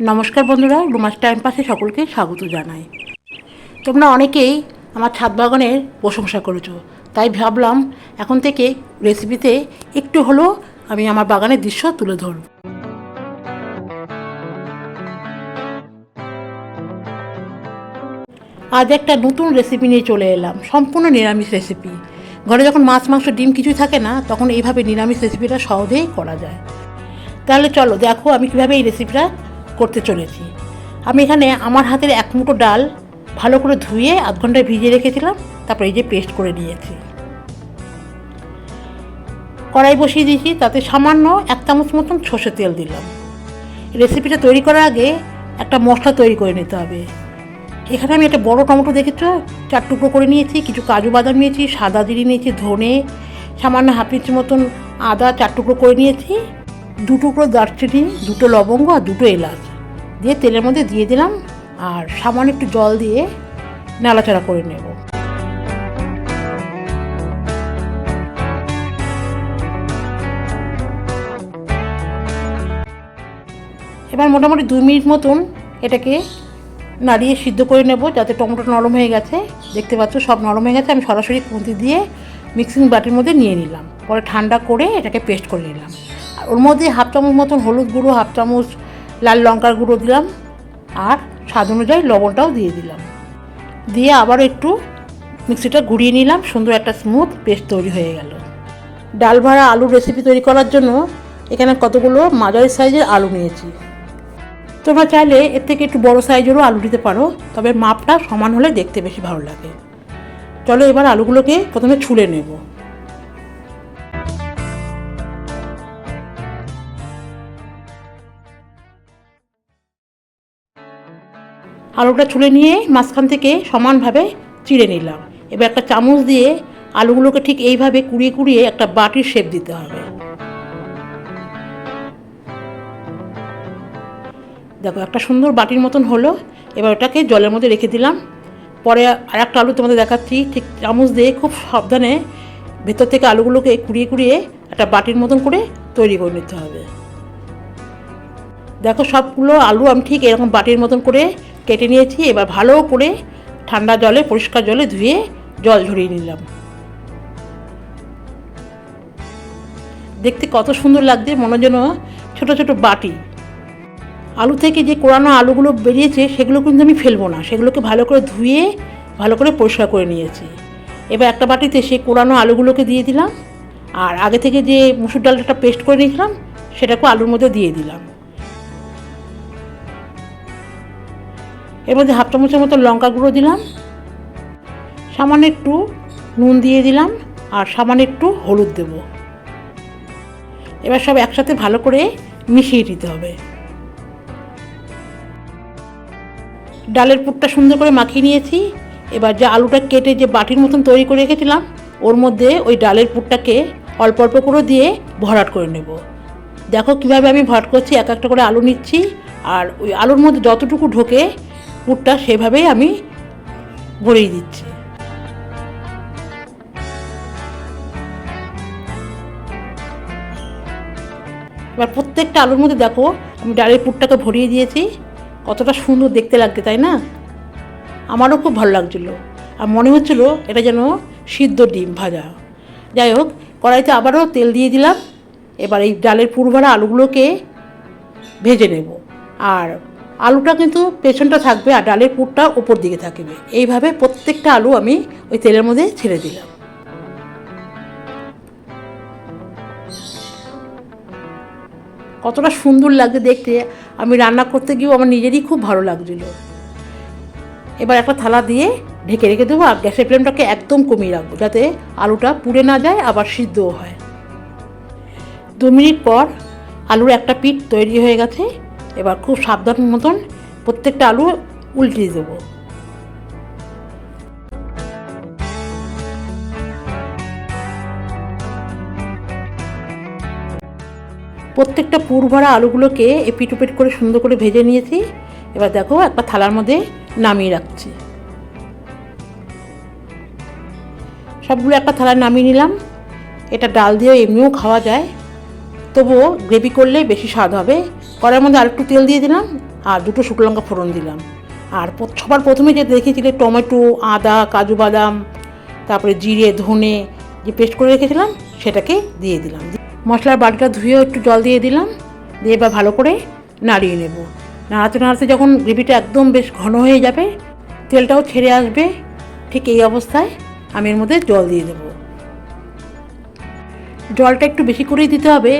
নমস্কার বন্ধুরা, রুমাস টাইম পাসে সকলকে স্বাগত জানাই। তোমরা অনেকেই আমার ছাদ বাগানের প্রশংসা করেছ, তাই ভাবলাম এখন থেকে রেসিপিতে একটু হলেও আমি আমার বাগানের দৃশ্য তুলে ধরব। আজ একটা নতুন রেসিপি নিয়ে চলে এলাম, সম্পূর্ণ নিরামিষ রেসিপি ঘরে যখন মাছ, মাংস, ডিম কিছুই থাকে না, তখন এইভাবে নিরামিষ রেসিপিটা সহজেই করা যায়। তাহলে চলো দেখো আমি কীভাবে এই রেসিপিটা করতে চলেছি। আমি এখানে আমার হাতের এক মুঠো ডাল ভালো করে ধুয়ে আধ ঘন্টায় ভিজিয়ে রেখেছিলাম, তারপর এই যে পেস্ট করে নিয়েছি। কড়াই বসিয়ে দিয়েছি, তাতে সামান্য এক চামচ মতন সর্ষে তেল দিলাম। রেসিপিটা তৈরি করার আগে একটা মশলা তৈরি করে নিতে হবে। এখানে আমি একটা বড় টমেটো দেখেছ? চার টুকরো করে নিয়েছি, কিছু কাজু বাদাম নিয়েছি, সাদা জিরি নিয়েছি, ধনে, সামান্য হাফ ইঞ্চি মতন আদা চার টুকরো করে নিয়েছি। দু টুকরো দারচিনি, দুটো লবঙ্গ আর দুটো এলাচ। দিয়ে তেলের মধ্যে দিয়ে দিলাম আর সামান্য একটু জল দিয়ে নাড়াচাড়া করে নেব। এবার মোটামুটি দুই মিনিট মতন এটাকে নাড়িয়ে সিদ্ধ করে নেব যাতে টমেটো নরম হয়ে গেছে। দেখতে পাচ্ছ সব নরম হয়ে গেছে। আমি সরাসরি খুঁতি দিয়ে মিক্সিং বাটির মধ্যে নিয়ে নিলাম। পরে ঠান্ডা করে এটাকে পেস্ট করে নিলাম। ওর মধ্যে হাফ চামচ মতন হলুদ গুঁড়ো, হাফ চামচ লাল লঙ্কার গুঁড়ো দিলাম আর স্বাদ অনুযায়ী লবণটাও দিয়ে দিলাম। দিয়ে আবারও একটু মিক্সিটা ঘুরিয়ে নিলাম, সুন্দর একটা স্মুথ পেস্ট তৈরি হয়ে গেল। ডাল ভাড়া আলুর রেসিপি তৈরি করার জন্য এখানে কতগুলো মাঝারি সাইজের আলু নিয়েছি। তোমরা চাইলে এর থেকে একটু বড় সাইজেরও আলু দিতে পারো, তবে মাপটা সমান হলে দেখতে বেশি ভালো লাগে। চলো এবার আলুগুলোকে প্রথমে ছুলে নেব। আলুটা ছুলে নিয়ে মাঝখান থেকে সমানভাবে চিড়ে নিলাম। এবার একটা চামচ দিয়ে আলুগুলোকে ঠিক এইভাবে কুড়িয়ে কুড়িয়ে একটা বাটির শেপ দিতে হবে। দেখো, একটা সুন্দর বাটির মতন হলো। এবার ওটাকে জলের মধ্যে রেখে দিলাম। পরে আর একটা আলু তোমাদের দেখাচ্ছি। ঠিক চামচ দিয়ে খুব সাবধানে ভেতর থেকে আলুগুলোকে কুড়িয়ে কুড়িয়ে একটা বাটির মতন করে তৈরি করে নিতে হবে। দেখো সবগুলো আলু আমি ঠিক এরকম বাটির মতন করে কেটে নিয়েছি। এবার ভালো করে ঠান্ডা জলে, পরিষ্কার জলে ধুয়ে জল ঝরিয়ে নিলাম। দেখতে কত সুন্দর লাগছে, মনে যেন ছোটো ছোটো বাটি। আলু থেকে যে কোরানো আলুগুলো বেরিয়েছে, সেগুলো কিন্তু আমি ফেলব না। সেগুলোকে ভালো করে ধুয়ে, ভালো করে পরিষ্কার করে নিয়েছি। এবার একটা বাটিতে সেই কোরানো আলুগুলোকে দিয়ে দিলাম। আর আগে থেকে যে মুসুর ডালটা পেস্ট করে নিয়েছিলাম সেটাকে আলুর মধ্যে দিয়ে দিলাম। এর মধ্যে হাফ চামচের মতো লঙ্কা গুঁড়ো দিলাম। সামান্য একটু নুন দিয়ে দিলাম আর সামান্য একটু হলুদ দেব। এবার সব একসাথে ভালো করে মিশিয়ে দিতে হবে। ডালের পুরটা সুন্দর করে মাখিয়ে নিয়েছি। এবার যে আলুটা কেটে যে বাটির মতন তৈরি করে রেখেছিলাম, ওর মধ্যে ওই ডালের পুরটাকে অল্প অল্প করে দিয়ে ভরাট করে নেব। দেখো কীভাবে আমি ভরাট করছি, এক একটা করে আলু নিচ্ছি। আর ওই আলুর মধ্যে যতটুকু ঢোকে পুরটা সেভাবেই আমি ভরিয়ে দিচ্ছি। এবার প্রত্যেকটা আলুর মধ্যে দেখো, আমি ডালের পুরটাকে ভরিয়ে দিয়েছি। কতটা সুন্দর দেখতে লাগছে, তাই না? আমারও খুব ভালো লাগছিল। আর মনে হচ্ছিল এটা যেন সিদ্ধ ডিম ভাজা। যাই হোক, কড়াইতে আবারও তেল দিয়ে দিলাম। এবার এই ডালের পুর ভরা আলুগুলোকে ভেজে নেব। আর আলুটা কিন্তু পেছনটা থাকবে আর ডালের পুরটা ওপর দিকে থাকবে। এইভাবে প্রত্যেকটা আলু আমি ওই তেলের মধ্যে ছেড়ে দিলাম। কতটা সুন্দর লাগছে দেখতে। আমি রান্না করতে গিয়েও আমার নিজেরই খুব ভালো লাগছিল। এবার একটা থালা দিয়ে ঢেকে রেখে দেবো আর গ্যাসের ফ্লেমটাকে একদম কমিয়ে রাখব যাতে আলুটা পুড়ে না যায়, আবার সিদ্ধও হয়। দু মিনিট পর আলুর একটা পিঠ তৈরি হয়ে গেছে। এবার খুব সাবধান মতন প্রত্যেকটা আলু উল্টিয়ে দেবো। প্রত্যেকটা পুর ভরা আলুগুলোকে এপিট উপিট করে সুন্দর করে ভেজে নিয়েছি। এবার দেখো একটা থালার মধ্যে নামিয়ে রাখছি। সবগুলো একটা থালায় নামিয়ে নিলাম। এটা ডাল দিয়েও এমনিও খাওয়া যায়। তবুও গ্রেভি করলে বেশি স্বাদ হবে। কড়াইয়ের মধ্যে আরেকটু তেল দিয়ে দিলাম, আর দুটো শুকনো লঙ্কা ফোড়ন দিলাম। আর সবার প্রথমে যে দেখেছিলে টমেটো, আদা, কাজু বাদাম, তারপরে জিরে, ধনে যে পেস্ট করে রেখেছিলাম, সেটাকে দিয়ে দিলাম। মশলার বাটিটা ধুয়েও একটু জল দিয়ে দিলাম, দিয়ে এবার ভালো করে নাড়িয়ে নেব। নাড়াতে নাড়াতে যখন গ্রেভিটা একদম বেশ ঘন হয়ে যাবে, তেলটাও ছেড়ে আসবে, ঠিক এই অবস্থায় আমি এর মধ্যে জল দিয়ে দেবো। জলটা একটু বেশি করেই দিতে হবে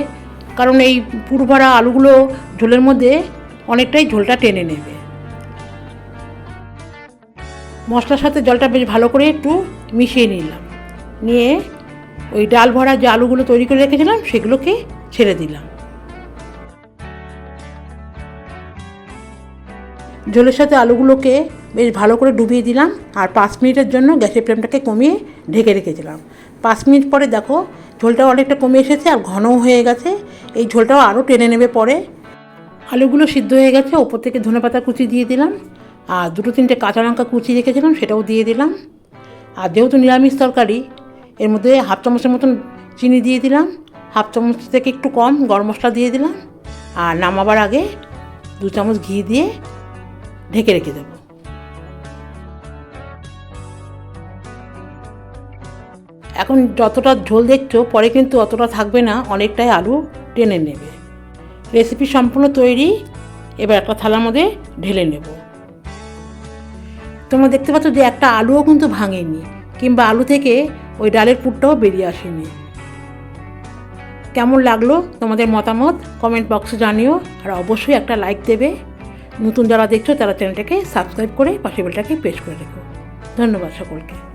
কারণ এই পুরভরা আলুগুলো ঝোলের মধ্যে অনেকটাই ঝোলটা টেনে নেবে। মশলার সাথে জলটা বেশ ভালো করে একটু মিশিয়ে নিলাম। নিয়ে ওই ডাল ভরা যে আলুগুলো তৈরি করে রেখেছিলাম সেগুলোকে ছেড়ে দিলাম। ঝোলের সাথে আলুগুলোকে বেশ ভালো করে ডুবিয়ে দিলাম আর পাঁচ মিনিটের জন্য গ্যাসের ফ্লেমটাকে কমিয়ে ঢেকে রেখেছিলাম। পাঁচ মিনিট পরে দেখো ঝোলটা অনেকটা কমে এসেছে আর ঘনও হয়ে গেছে। এই ঝোলটাও আরও টেনে নেবে পরে। আলুগুলো সিদ্ধ হয়ে গেছে, ওপর থেকে ধনেপাতা কুচি দিয়ে দিলাম। আর দুটো তিনটে কাঁচা লঙ্কা কুচি রেখেছিলাম, সেটাও দিয়ে দিলাম। আর যেহেতু নিরামিষ তরকারি, এর মধ্যে হাফ চামচের মতন চিনি দিয়ে দিলাম। হাফ চামচ থেকে একটু কম গরম মশলা দিয়ে দিলাম। আর নামাবার আগে দু চামচ ঘি দিয়ে ঢেকে রেখে দেবো। এখন যতটা ঝোল দেখছ, পরে কিন্তু অতটা থাকবে না, অনেকটাই আলু টেনে নেবে। রেসিপি সম্পূর্ণ তৈরি, এবার একটা থালার মধ্যে ঢেলে নেব। তোমরা দেখতে পাচ্ছ যে একটা আলুও কিন্তু ভাঙেনি, কিংবা আলু থেকে ওই ডালের পুরটাও বেরিয়ে আসেনি। কেমন লাগল তোমাদের মতামত কমেন্ট বক্সে জানিও, আর অবশ্যই একটা লাইক দেবে। নতুন যারা দেখছ তারা চ্যানেলটাকে সাবস্ক্রাইব করে পাশে বেলটাকে প্রেস করে রেখো। ধন্যবাদ সকলকে।